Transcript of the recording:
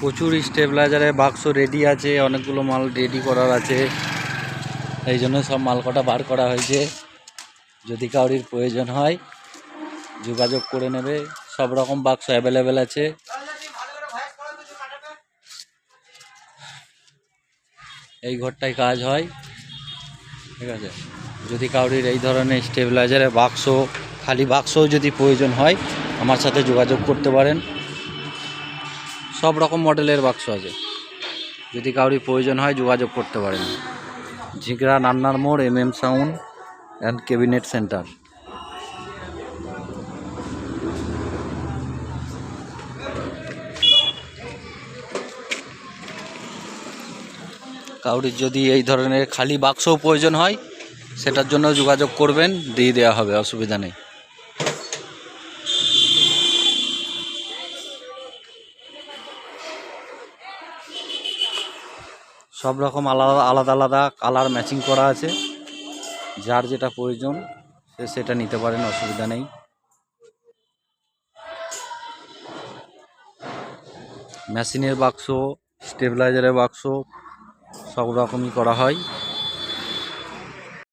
প্রচুর স্টেবিলাইজারের বাক্স রেডি আছে, অনেকগুলো মাল রেডি করার আছে। এই জন্য সব মাল কটা বার করা হয়েছে। যদি কাউরির প্রয়োজন হয়, যোগাযোগ করে নেবে। সব রকম বাক্স অ্যাভেলেবেল আছে। এই ঘরটায় কাজ হয়। ঠিক আছে? যদি কাউরির এই ধরনের স্টেবিলাইজারের বাক্স, খালি বাক্সও যদি প্রয়োজন হয়, আমার সাথে যোগাযোগ করতে পারেন। সব রকম মডেলের বাক্স আছে। যদি কাউরি প্রয়োজন হয়, যোগাযোগ করতে পারেন। ঝিগড়া নান্নার মোড় M M sound and cabinet centre কাউরির যদি এই ধরনের খালি বাক্সও প্রয়োজন হয়, সেটার জন্য যোগাযোগ করবেন, দিয়ে দেওয়া হবে, অসুবিধা নেই। সব রকম আলাদা আলাদা আলাদা কালার ম্যাচিং করা আছে। যার যেটা প্রয়োজন, সে সেটা নিতে পারেন, অসুবিধা নেই। মেশিনের বাক্স স্টেবিলাইজারের বাক্স সব রকমই করা হয়।